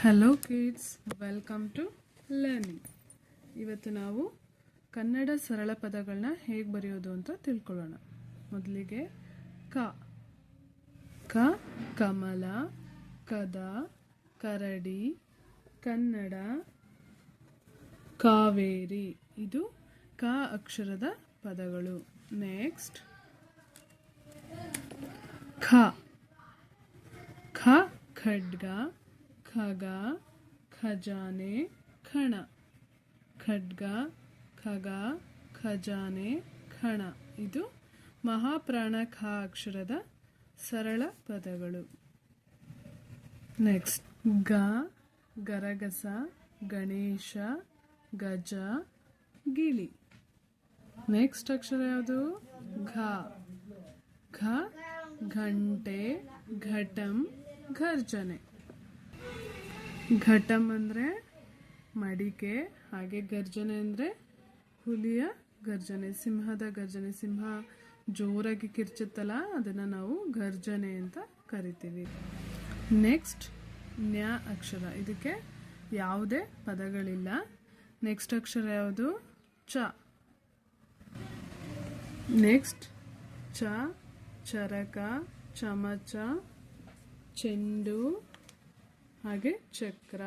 Hello kids welcome to learning ಇವತ್ತು ನಾವು ಕನ್ನಡ ಸರಳ ಪದಗಳನ್ನ ಹೇಗೆ ಬರೆಯೋದು ಅಂತ ತಿಳ್ಕೊಳ್ಳೋಣ. ಮೊದಲಿಗೆ ಕ. ಕ, ಕಮಲ, ಕದ, ಕರಡಿ, ಕನ್ನಡ, ಕಾವೇರಿ. ಇದು ಕ ಅಕ್ಷರದ ಪದಗಳು. ನೆಕ್ಸ್ಟ್ ಖ. ಖ, ಖಡ್ಗ. ಖಗ, ಖಜಾನೆ, ಖಣ. ಖಡ್ಗ, ಖಗ, ಖಜಾನೆ, ಖಣ. ಇದು ಮಹಾಪ್ರಾಣ ಖ ಅಕ್ಷರದ ಸರಳ ಪದಗಳು. ನೆಕ್ಸ್ಟ್ ಗ, ಗರಗಸ, ಗಣೇಶ, ಗಜ, ಗಿಳಿ. ನೆಕ್ಸ್ಟ್ ಅಕ್ಷರ ಯಾವುದು? ಘ. ಘ, ಘಂಟೆ, ಘಟಂ, ಘರ್ಜನೆ. ಘಟಂ ಅಂದರೆ ಮಡಿಕೆ, ಹಾಗೆ ಗರ್ಜನೆ ಅಂದರೆ ಹುಲಿಯ ಗರ್ಜನೆ, ಸಿಂಹದ ಗರ್ಜನೆ, ಸಿಂಹ ಜೋರಾಗಿ ಕಿರ್ಚುತ್ತಲ್ಲ, ಅದನ್ನು ನಾವು ಗರ್ಜನೆ ಅಂತ ಕರಿತೀವಿ. ನೆಕ್ಸ್ಟ್ ನ್ಯಾ ಅಕ್ಷರ. ಇದಕ್ಕೆ ಯಾವುದೇ ಪದಗಳಿಲ್ಲ. ನೆಕ್ಸ್ಟ್ ಅಕ್ಷರ ಯಾವುದು? ಚ. ನೆಕ್ಸ್ಟ್ ಚ, ಚರಕ, ಚಮಚ, ಚೆಂಡು ಹಾಗೆ ಚಕ್ರ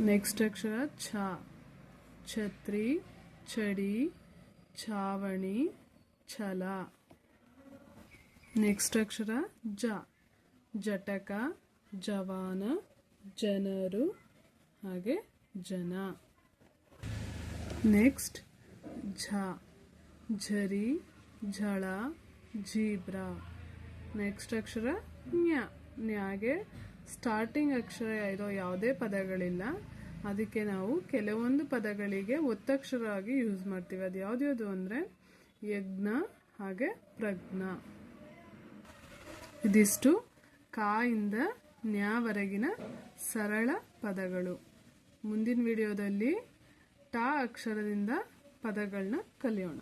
ನೆಕ್ಸ್ಟ್ ಅಕ್ಷರ ಛ ಛತ್ರಿ ಚಡಿ ಛಾವಣಿ ಛಲ ನೆಕ್ಸ್ಟ್ ಅಕ್ಷರ ಜ ಜಟಕ ಜವಾನ ಜನರು ಹಾಗೆ ಜನ ನೆಕ್ಸ್ಟ್ ಝ ಝರಿ ಝಳ ಜೀಬ್ರಾ ನೆಕ್ಸ್ಟ್ ಅಕ್ಷರ ನ್ಯ ನ್ಯಾಗೆ ಸ್ಟಾರ್ಟಿಂಗ್ ಅಕ್ಷರ ಇರೋ ಯಾವುದೇ ಪದಗಳಿಲ್ಲ. ಅದಕ್ಕೆ ನಾವು ಕೆಲವೊಂದು ಪದಗಳಿಗೆ ಒತ್ತಕ್ಷರವಾಗಿ ಯೂಸ್ ಮಾಡ್ತೀವಿ. ಅದು ಯಾವ್ದ್ಯಾವುದು ಅಂದರೆ ಯಜ್ಞ ಹಾಗೆ ಪ್ರಜ್ಞ. ಇದಿಷ್ಟು ಕಾಯಿಂದ ನ್ಯಾವರೆಗಿನ ಸರಳ ಪದಗಳು. ಮುಂದಿನ ವಿಡಿಯೋದಲ್ಲಿ ಟ ಅಕ್ಷರದಿಂದ ಪದಗಳನ್ನ ಕಲಿಯೋಣ.